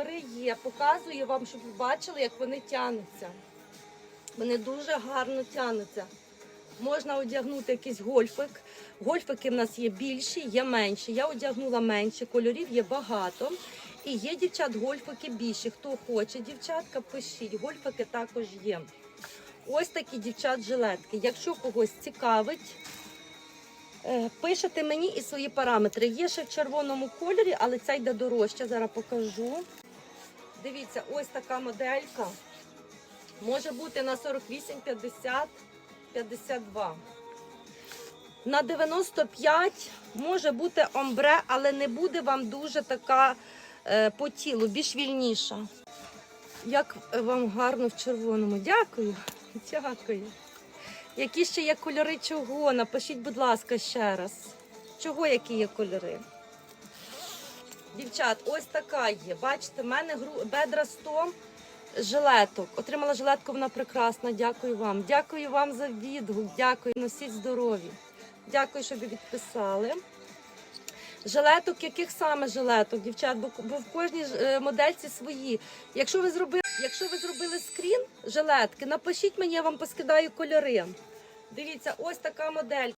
кольори є. Показую вам, щоб ви бачили, як вони тянуться. Вони дуже гарно тянуться. Можна одягнути якийсь гольфик. Гольфики в нас є більші, є менші. Я одягнула менші, кольорів є багато. І є дівчат гольфики більші. Хто хоче, дівчатка, пишіть. Гольфики також є. Ось такі дівчат жилетки. Якщо когось цікавить, е, пишете мені і свої параметри. Є ще в червоному кольорі, але ця йде дорожче. Зараз покажу. Дивіться, ось така моделька. Може бути на 48, 50, 52. На 95 може бути омбре, але не буде вам дуже така е, по тілу, більш вільніша. Як вам гарно в червоному. Дякую. Дякую. Які ще є кольори чого? Напишіть, будь ласка, ще раз. Чого які є кольори? Дівчат, ось така є. Бачите, в мене гру- бедра 100 жилеток. Отримала жилетку, вона прекрасна. Дякую вам. Дякую вам за відгук. Дякую. Носіть здорові. Дякую, що ви відписали. Жилеток, яких саме жилеток, дівчат, бо, бо в кожній е, модельці свої. Якщо ви зробили, якщо ви зробили скрін жилетки, напишіть мені, я вам поскидаю кольори. Дивіться, ось така модель.